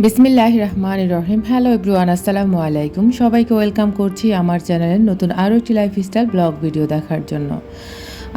বিসমিল্লাহ রহমান রহিম। Hello everyone আসসালামু আলাইকুম। সবাইকে ওয়েলকাম করছি আমার চ্যানেলের নতুন আরও একটি লাইফ লাইফস্টাইল ব্লগ ভিডিও দেখার জন্য।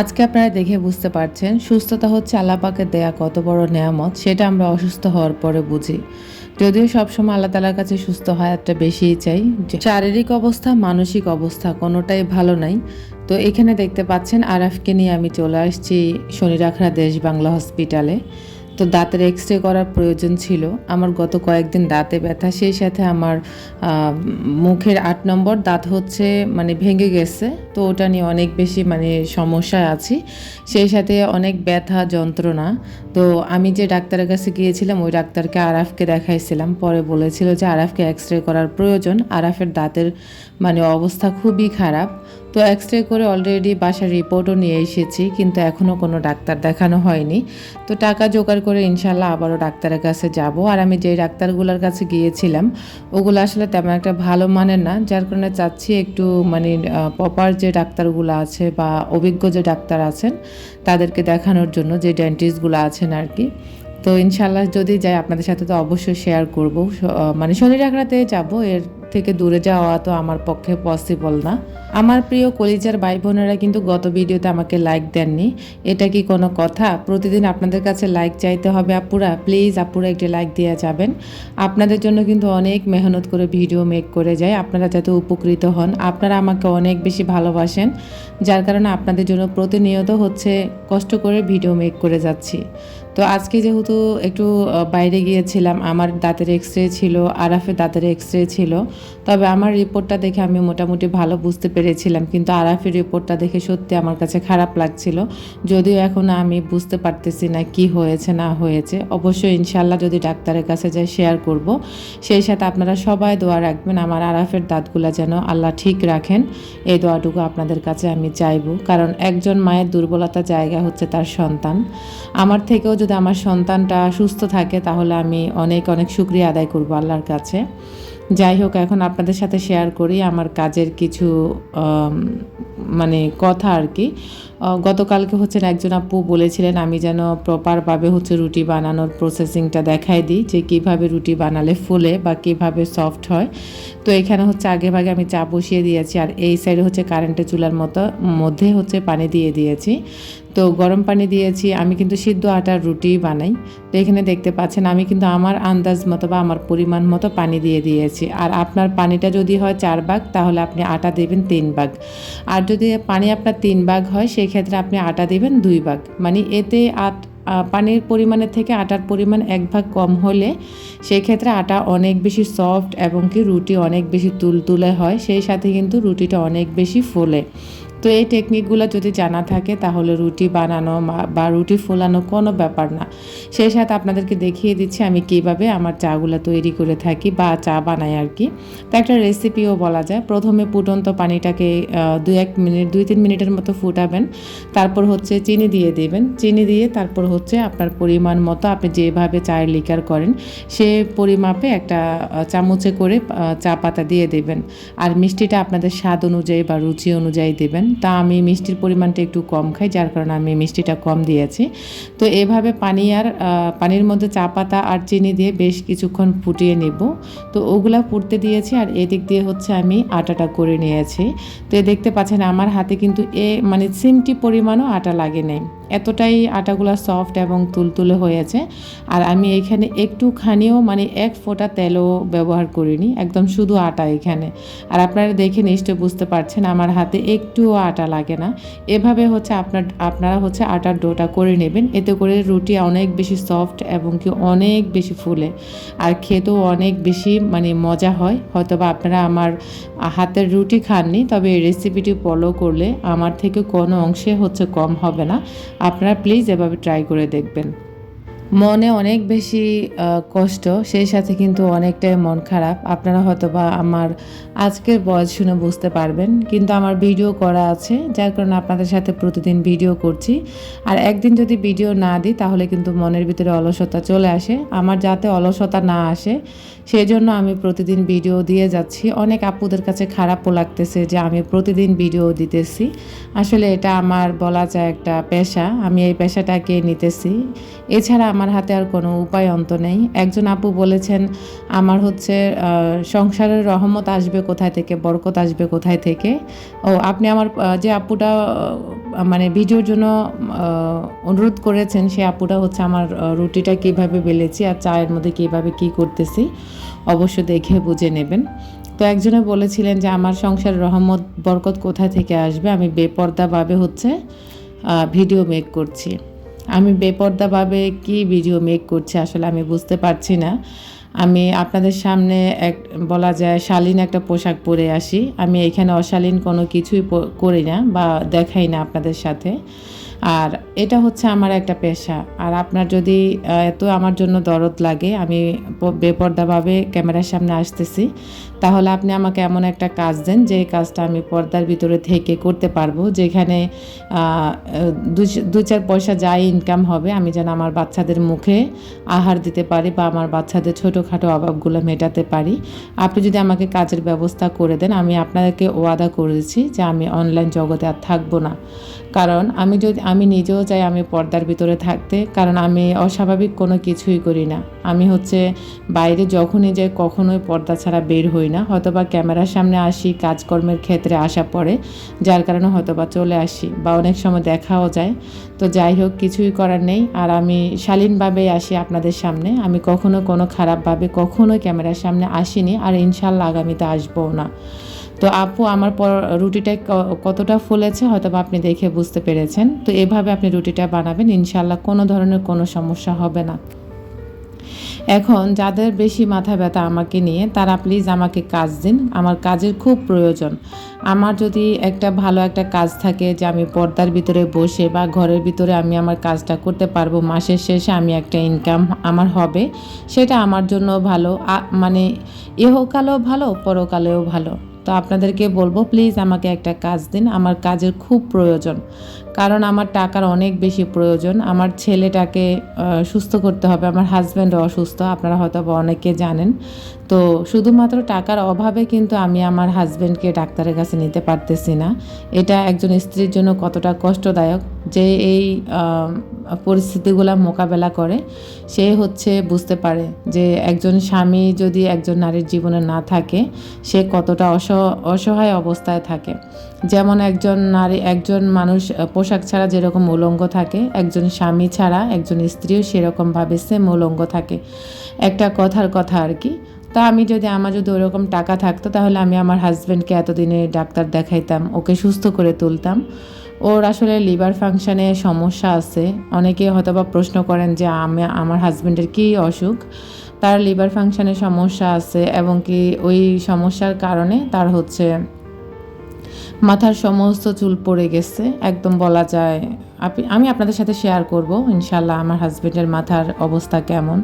আজকে আপনারা দেখে বুঝতে পারছেন, সুস্থতা হচ্ছে আল্লাপাকের দেয়া কত বড় নেয়ামত, সেটা আমরা অসুস্থ হওয়ার পরে বুঝি। যদিও সবসময় আল্লাহ তালার কাছে সুস্থ হয় একটা বেশিই চাই। শারীরিক অবস্থা, মানসিক অবস্থা কোনোটাই ভালো নাই। তো এখানে দেখতে পাচ্ছেন আরাফকে নিয়ে আমি চলে আসছি শনিরাখড়া দেশ বাংলা হসপিটালে তো দাঁতের এক্স রে করার প্রয়োজন ছিল। আমার গত কয়েকদিন দাঁতে ব্যথা, সেই সাথে আমার মুখের আট নম্বর দাঁত হচ্ছে মানে ভেঙে গেছে। তো ওটা নিয়ে অনেক বেশি মানে সমস্যায় আছি। সেই সাথে অনেক ব্যথা, যন্ত্রণা। তো আমি যে ডাক্তারের কাছে গিয়েছিলাম, ওই ডাক্তারকে আরাফকে দেখাইছিলাম। পরে বলেছিল যে আরাফকে এক্স রে করার প্রয়োজন। আরাফের দাঁতের মানে অবস্থা খুবই খারাপ। তো এক্স রে করে অলরেডি বাসার রিপোর্টও নিয়ে এসেছি, কিন্তু এখনও কোনো ডাক্তার দেখানো হয়নি। তো টাকা জোগাড় করে ইনশাল্লাহ আবারও ডাক্তারের কাছে যাব। আর আমি যেই ডাক্তারগুলোর কাছে গিয়েছিলাম, ওগুলো আসলে তেমন একটা ভালো মানের না, যার কারণে চাচ্ছি একটু মানে প্রপার যে ডাক্তারগুলো আছে বা অভিজ্ঞ যে ডাক্তার আছেন, তাদেরকে দেখানোর জন্য যে ডেন্টিস্টগুলো আছেন আর কি। তো ইনশাল্লাহ যদি যাই, আপনাদের সাথে তো অবশ্যই শেয়ার করব। মানে শনি ডাকরাতে যাব, এর থেকে দূরে যাওয়া তো আমার পক্ষে পসিবল না। আমার প্রিয় কলিজার ভাই বোনেরা কিন্তু গত ভিডিওতে আমাকে লাইক দেননি। এটা কি কোনো কথা? প্রতিদিন আপনাদের কাছে লাইক চাইতে হবে আপুরা। প্লিজ আপুরা একটি লাইক দিয়ে যাবেন। আপনাদের জন্য কিন্তু অনেক মেহনত করে ভিডিও মেক করে যায়। আপনারা যাতে উপকৃত হন। আপনারা আমাকে অনেক বেশি ভালোবাসেন। যার কারণে আপনাদের জন্য প্রতিনিয়ত হচ্ছে কষ্ট করে ভিডিও মেক করে যাচ্ছি। তো আজকে যেহেতু একটু বাইরে গিয়েছিলাম, আমার দাঁতের এক্স রে ছিল, আরাফের দাঁতের এক্স রে ছিল, তবে আমার রিপোর্টটা দেখে আমি মোটামুটি ভালো বুঝতে পেরেছিলাম, কিন্তু আরাফের রিপোর্টটা দেখে সত্যি আমার কাছে খারাপ লাগছিল, যদিও এখন আমি বুঝতে পারতেছি না কি হয়েছে, না হয়েছে। অবশ্যই ইনশাল্লাহ যদি ডাক্তারের কাছে যাই শেয়ার করব। সেই সাথে আপনারা সবাই দোয়া রাখবেন, আমার আরাফের দাঁতগুলা যেন আল্লাহ ঠিক রাখেন। এই দোয়াটুকু আপনাদের কাছে আমি চাইব, কারণ একজন মায়ের দুর্বলতা জায়গা হচ্ছে তার সন্তান। আমার থেকেও যদি আমার সন্তানটা সুস্থ থাকে, তাহলে আমি অনেক অনেক শুক্রিয়া আদায় করব আল্লাহর কাছে। যাই হোক, এখন আপনাদের সাথে শেয়ার করি আমার কাজের কিছু মানে কথা আর কি। গতকালকে হচ্ছেন একজন আপু বলেছিলেন, আমি যেন প্রপারভাবে হচ্ছে রুটি বানানোর প্রসেসিংটা দেখাই দিই যে কীভাবে রুটি বানালে ফুলে বা কীভাবে সফট হয়। তো এখানে হচ্ছে আগে ভাগে আমি চা বসিয়ে দিয়েছি আর এই সাইডে হচ্ছে কারেন্টের চুলার মতো, মধ্যে হচ্ছে পানি দিয়ে দিয়েছি। তো গরম পানি দিয়েছি, আমি কিন্তু সিদ্ধ আটার রুটি বানাই। তো এখানে দেখতে পাচ্ছেন আমি কিন্তু আমার আন্দাজ মতো বা আমার পরিমাণ মতো পানি দিয়ে দিয়েছি। আর আপনার পানিটা যদি হয় চার ভাগ, তাহলে আপনি আটা দেবেন তিন ভাগ। আর যদি পানি আপনার তিন ভাগ হয় ক্ষেত্রে আপনি আটা দেবেন দুই ভাগ। মানে এতে আট পানির পরিমাণের থেকে আটার পরিমাণ এক ভাগ কম হলে সেই ক্ষেত্রে আটা অনেক বেশি সফট এবং কি রুটি অনেক বেশি তুলতুলে হয়, সেই সাথে কিন্তু রুটিটা অনেক বেশি ফোলে। তো এই টেকনিকগুলো যদি জানা থাকে, তাহলে রুটি বানানো বা রুটি ফোলানো কোনো ব্যাপার না। সেই সাথে আপনাদেরকে দেখিয়ে দিচ্ছি আমি কীভাবে আমার চাগুলো তৈরি করে থাকি বা চা বানাই আর কি। তো একটা রেসিপিও বলা যায়। প্রথমে ফুটন্ত পানিটাকে দুই এক মিনিট, দুই তিন মিনিটের মতো ফুটাবেন। তারপর হচ্ছে চিনি দিয়ে দেবেন। চিনি দিয়ে তারপর হচ্ছে আপনার পরিমাণ মতো আপনি যেভাবে চায়ের লিকার করেন, সে পরিমাপে একটা চামচে করে চা পাতা দিয়ে দেবেন। আর মিষ্টিটা আপনাদের স্বাদ অনুযায়ী বা রুচি অনুযায়ী দেবেন। তা আমি মিষ্টির পরিমাণটা একটু কম খাই, যার কারণে আমি মিষ্টিটা কম দিয়েছি। তো এভাবে পানি আর পানির মধ্যে চা পাতা আর চিনি দিয়ে বেশ কিছুক্ষণ ফুটিয়ে নেব। তো ওগুলা ফুটতে দিয়েছি আর এদিক দিয়ে হচ্ছে আমি আটাটা করে নিয়েছি। তো এ দেখতে পাচ্ছেন আমার হাতে কিন্তু এ মানে সিমটি পরিমাণও আটা লাগে নেই। এতটাই আটাগুলো সফট এবং তুলতুলে হয়েছে। আর আমি এখানে একটুখানিও মানে এক ফোঁটা তেলও ব্যবহার করিনি, একদম শুধু আটা এখানে। আর আপনারা দেখে নিশ্চয় বুঝতে পারছেন, আমার হাতে একটুও আটা লাগে না। এভাবে হচ্ছে আপনার, আপনারা হচ্ছে আটার ডোটা করে নেবেন, এতে করে রুটি অনেক বেশি সফট এবং কি অনেক বেশি ফুলে। আর খেতেও অনেক বেশি মানে মজা হয়। হয়তো বা আপনারা আমার হাতের রুটি খাননি, তবে এই রেসিপিটি ফলো করলে আমার থেকে কোনো অংশে হচ্ছে কম হবে না। আপনারা প্লিজ এভাবে ট্রাই করে দেখবেন। মনে অনেক বেশি কষ্ট, সেই সাথে কিন্তু অনেকটাই মন খারাপ। আপনারা হয়তো বা আমার আজকের বয়স শুনে বুঝতে পারবেন। কিন্তু আমার ভিডিও করা আছে, যার কারণে আপনাদের সাথে প্রতিদিন ভিডিও করছি। আর একদিন যদি ভিডিও না দিই, তাহলে কিন্তু মনের ভিতরে অলসতা চলে আসে। আমার যাতে অলসতা না আসে সেই জন্য আমি প্রতিদিন ভিডিও দিয়ে যাচ্ছি। অনেক আপুদের কাছে খারাপও লাগতেছে যে আমি প্রতিদিন ভিডিও দিতেছি। আসলে এটা আমার বলা যায় একটা পেশা। আমি এই পেশাটাকে নিতেছি। এছাড়া আমার হাতে আর কোনো উপায় অন্ত নেই। একজন আপু বলেছেন, আমার হচ্ছে সংসারের রহমত আসবে কোথায় থেকে, বরকত আসবে কোথায় থেকে? ও, আপনি আমার যে আপুটা মানে ভিডিওর জন্য অনুরোধ করেছেন সেই আপুটা হচ্ছে আমার রুটিটা কীভাবে বেলেছি আর চায়ের মধ্যে কীভাবে কি করতেছি, অবশ্য দেখে বুঝে নেবেন। তো একজনে বলেছিলেন যে, আমার সংসারের রহমত, বরকত কোথায় থেকে আসবে? আমি বেপর্দাভাবে হচ্ছে ভিডিও মেক করছি। আমি বেপর্দাভাবে কি ভিডিও মেক করছি আসলে আমি বুঝতে পারছি না। আমি আপনাদের সামনে এক, বলা যায় শালীন একটা পোশাক পরে আসি। আমি এখানে অশালীন কোনো কিছুই করি না বা দেখাই না আপনাদের সাথে। আর এটা হচ্ছে আমার একটা পেশা। আর আপনার যদি এত আমার জন্য দরদ লাগে, আমি বেপর্দাভাবে ক্যামেরার সামনে আসতেছি। তাহলে আপনি আমাকে এমন একটা কাজ দেন, যে কাজটা আমি পর্দার ভিতরে থেকে করতে পারব, যেখানে দু- চার পয়সা যাই ইনকাম হবে, আমি যেন আমার বাচ্চাদের মুখে আহার দিতে পারি বা আমার বাচ্চাদের ছোটোখাটো অভাবগুলো মেটাতে পারি। আপনি যদি আমাকে কাজের ব্যবস্থা করে দেন, আমি আপনাদেরকে ওয়াদা করেছি যে আমি অনলাইন জগতে আর থাকব না। কারণ আমি যদি, আমি নিজেও চাই আমি পর্দার ভিতরে থাকতে, কারণ আমি অস্বাভাবিক কোনো কিছুই করি না। আমি হচ্ছে বাইরে যখনই যাই, কখনোই পর্দা ছাড়া বের হই না, হয়তোবা ক্যামেরার সামনে আসি, কাজকর্মের ক্ষেত্রে আসা পড়ে, যার কারণে হয়তোবা চলে আসি বা অনেক সময় দেখাও যায়। তো যাই হোক, কিছুই করার নেই। আর আমি শালীনভাবেই আসি আপনাদের সামনে। আমি কখনো কোনো খারাপভাবে কখনোই ক্যামেরার সামনে আসিনি আর ইনশাল্লাহ আগামীতে আসবও না। তো আপু, আমার পর রুটিটা কতটা ফুলেছে হয়তো আপনি দেখে বুঝতে পেরেছেন। তো এভাবে আপনি রুটিটা বানাবেন, ইনশাল্লাহ কোনো ধরনের কোনো সমস্যা হবে না। এখন যাদের বেশি মাথা ব্যথা আমাকে নিয়ে, তারা প্লিজ আমাকে কাজ দিন। আমার কাজের খুব প্রয়োজন। আমার যদি একটা ভালো একটা কাজ থাকে যে আমি পর্দার ভিতরে বসে বা ঘরের ভিতরে আমি আমার কাজটা করতে পারব, মাসের শেষে আমি একটা ইনকাম আমার হবে, সেটা আমার জন্য ভালো। মানে ইহকালেও ভালো, পরকালেও ভালো। তো আপনাদেরকে বলব প্লিজ আমাকে একটা কাজ দিন। আমার কাজের খুব প্রয়োজন। কারণ আমার টাকার অনেক বেশি প্রয়োজন। আমার ছেলেটাকে সুস্থ করতে হবে। আমার হাজব্যান্ড অসুস্থ, আপনারা হয়তো অনেকে জানেন। তো শুধুমাত্র টাকার অভাবে কিন্তু আমি আমার হাজব্যান্ডকে ডাক্তারের কাছে নিতে পারতেছি না। এটা একজন স্ত্রীর জন্য কতটা কষ্টদায়ক যে এই পরিস্থিতিগুলো মোকাবেলা করে। সে হচ্ছে বুঝতে পারে যে একজন স্বামী যদি একজন নারীর জীবনে না থাকে, সে কতটা অস, অসহায় অবস্থায় থাকে। যেমন একজন নারী, একজন মানুষ পোশাক ছাড়া যেরকম উলঙ্গ থাকে, একজন স্বামী ছাড়া একজন স্ত্রীও সেরকমভাবে সেম উলঙ্গ থাকে। একটা কথার কথা আর কি, তা আমি যদি আমার যদি ওরকম টাকা থাকতো, তাহলে আমি আমার হাজব্যান্ডকে এতদিনে ডাক্তার দেখাইতাম, ওকে সুস্থ করে তুলতাম। ওর আসলে লিভার ফাংশানে সমস্যা আছে। অনেকে হয়তোবা প্রশ্ন করেন যে, আমি, আমার হাজব্যান্ডের কী অসুখ? তার লিভার ফাংশানে সমস্যা আছে এবং কি ওই সমস্যার কারণে তার হচ্ছে মাথার সমস্ত চুল পড়ে গেছে, একদম বলা যায়। আমি আপনাদের সাথে শেয়ার করব ইনশাল্লাহ আমার হাজবেন্ডের মাথার অবস্থা কেমন।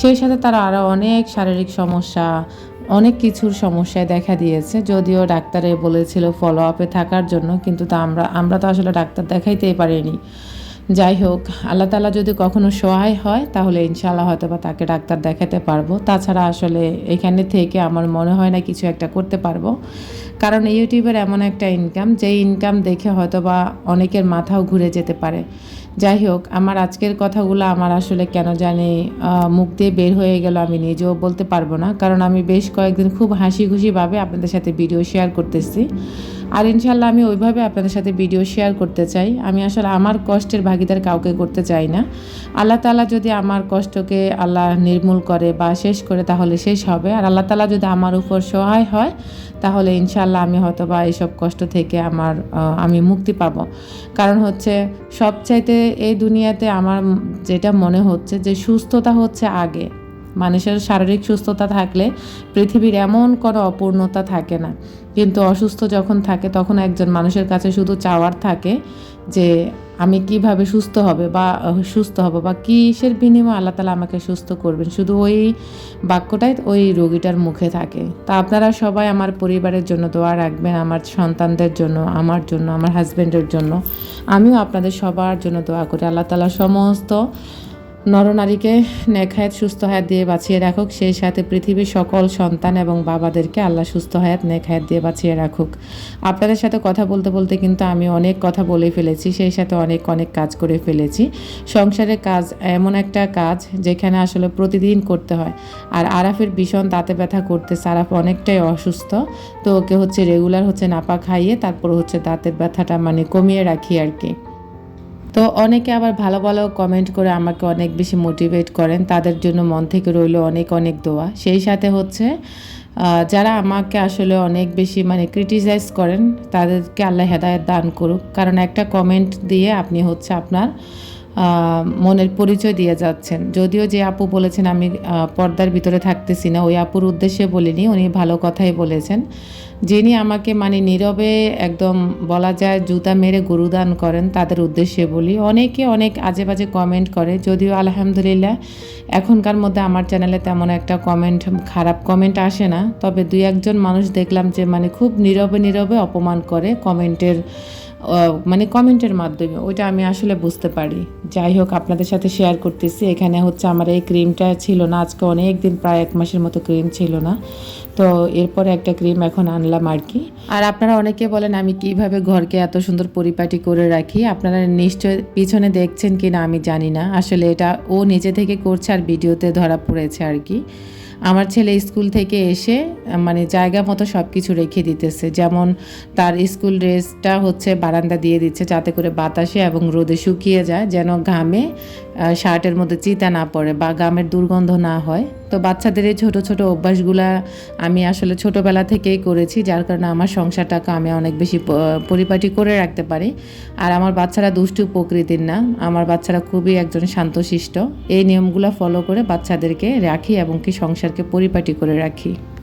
সেই সাথে তারা আরও অনেক শারীরিক সমস্যা, অনেক কিছুর সমস্যায় দেখা দিয়েছে। যদিও ডাক্তারে বলেছিল ফলো আপে থাকার জন্য, কিন্তু তা আমরা আমরা তো আসলে ডাক্তার দেখাইতেই পারিনি। যাই হোক, আল্লাহ তালা যদি কখনো সহায় হয়, তাহলে ইনশাল্লাহ হয়তো বা তাকে ডাক্তার দেখাতে পারব। তাছাড়া আসলে এখানে থেকে আমার মনে হয় না কিছু একটা করতে পারব। কারণ ইউটিউবের এমন একটা ইনকাম যে ইনকাম দেখে হয়তো বা অনেকের মাথাও ঘুরে যেতে পারে। যাই হোক, আমার আজকের কথাগুলো আমার আসলে কেন জানি মুখ দিয়ে বের হয়ে গেল আমি নিজেও বলতে পারব না। কারণ আমি বেশ কয়েকদিন খুব হাসি খুশিভাবে আপনাদের সাথে ভিডিও শেয়ার করতেছি। আর ইনশাল্লাহ আমি ওইভাবে আপনাদের সাথে ভিডিও শেয়ার করতে চাই। আমি আসলে আমার কষ্টের ভাগিদার কাউকে করতে চাই না। আল্লাহ তালা যদি আমার কষ্টকে আল্লাহ নির্মূল করে বা শেষ করে, তাহলে শেষ হবে। আর আল্লাহ তালা যদি আমার উপর সহায় হয়, তাহলে ইনশাল্লাহ আমি হয়তো বা এইসব কষ্ট থেকে আমার আমি মুক্তি পাবো। কারণ হচ্ছে সবচাইতে এই দুনিয়াতে আমার যেটা মনে হচ্ছে যে সুস্থতা হচ্ছে আগে। মানুষের শারীরিক সুস্থতা থাকলে পৃথিবীর এমন কোনো অপূর্ণতা থাকে না। কিন্তু অসুস্থ যখন থাকে, তখন একজন মানুষের কাছে শুধু চাওয়ার থাকে যে আমি কীভাবে সুস্থ হবে বা সুস্থ হব বা কিসের বিনিময়ে আল্লাহ তালা আমাকে সুস্থ করবেন। শুধু ওই বাক্যটাই ওই রোগীটার মুখে থাকে। তা আপনারা সবাই আমার পরিবারের জন্য দোয়া রাখবেন, আমার সন্তানদের জন্য, আমার জন্য, আমার হাজব্যান্ডের জন্য। আমিও আপনাদের সবার জন্য দোয়া করি। আল্লাহ তালা সমস্ত নরনারীকে নেক হায়াত সুস্থ হায়াত দিয়ে বাঁচিয়ে রাখুক, সেই সাথে পৃথিবীর সকল সন্তান এবং বাবাদেরকে আল্লাহ সুস্থ হায়াত নেক হায়াত দিয়ে বাঁচিয়ে রাখুক। আপনাদের সাথে কথা বলতে বলতে কিন্তু আমি অনেক কথা বলে ফেলেছি, সেই সাথে অনেক অনেক কাজ করে ফেলেছি। সংসারের কাজ এমন একটা কাজ যেখানে আসলে প্রতিদিন করতে হয়। আর আরাফের ভীষণ দাঁতে ব্যথা করতে আরাফ অনেকটাই অসুস্থ। তো ওকে হচ্ছে রেগুলার হচ্ছে নাপা খাইয়ে তারপর হচ্ছে দাঁতের ব্যথাটা মানে কমিয়ে রাখি আর কি। তো অনেকে আবার ভালো ভালো কমেন্ট করে আমাকে অনেক বেশি মোটিভেট করেন। তাদের জন্য মন থেকে রইল অনেক অনেক দোয়া। সেই সাথে হচ্ছে যারা আমাকে আসলে অনেক বেশি মানে ক্রিটিসাইজ করেন, তাদেরকে আল্লাহ হেদায়ত দান করুক। কারণ একটা কমেন্ট দিয়ে আপনি হচ্ছে আপনার মনের পরিচয় দিয়ে যাচ্ছেন। যদিও যে আপু বলেছেন, আমি পর্দার ভিতরে থাকতেছি না, ওই আপুর উদ্দেশ্যে বলিনি, উনি ভালো কথাই বলেছেন। যিনি আমাকে মানে নীরবে একদম বলা যায় জুতা মেরে গুরুদান করেন তাদের উদ্দেশ্যে বলি। অনেকে অনেক আজে বাজে কমেন্ট করে, যদিও আলহামদুলিল্লাহ এখনকার মধ্যে আমার চ্যানেলে তেমন একটা কমেন্ট খারাপ কমেন্ট আসে না। তবে দুই একজন মানুষ দেখলাম যে মানে খুব নীরবে নীরবে অপমান করে কমেন্টের মানে কমেন্টের মাধ্যমে। ওইটা আমি আসলে বুঝতে পারি। যাই হোক, আপনাদের সাথে শেয়ার করতেছি। এখানে হচ্ছে আমার এই ক্রিমটা ছিল না। আজকে অনেক দিন প্রায় এক মাসের মতো ক্রিম ছিল না। তো এরপরে একটা ক্রিম এখন আনলাম আর কি। আর আপনারা অনেকে বলেন, আমি কীভাবে ঘরকে এত সুন্দর পরিপাটি করে রাখি? আপনারা নিশ্চয় পিছনে দেখছেন কি না আমি জানি না। আসলে এটা ও নিজে থেকে করছে আর ভিডিওতে ধরা পড়েছে আর কি। আমার ছেলে স্কুল থেকে এসে মানে জায়গা মতো সব কিছু রেখে দিতেছে। যেমন তার স্কুল ড্রেসটা হচ্ছে বারান্দা দিয়ে দিচ্ছে যাতে করে বাতাসে এবং রোদে শুকিয়ে যায়, যেন ঘামে শার্টের মধ্যে চিতা না পড়ে বা ঘামের দুর্গন্ধ না হয়। তো বাচ্চাদের এই ছোটো ছোটো অভ্যাসগুলা আমি আসলে ছোটোবেলা থেকেই করেছি, যার কারণে আমার সংসারটাকে আমি অনেক বেশি পরিপাটি করে রাখতে পারি। আর আমার বাচ্চারা দুষ্টু প্রকৃতির না, আমার বাচ্চারা খুবই একজন শান্তশিষ্ট। এই নিয়মগুলো ফলো করে বাচ্চাদেরকে রাখি এবং কি সংসারকে পরিপাটি করে রাখি।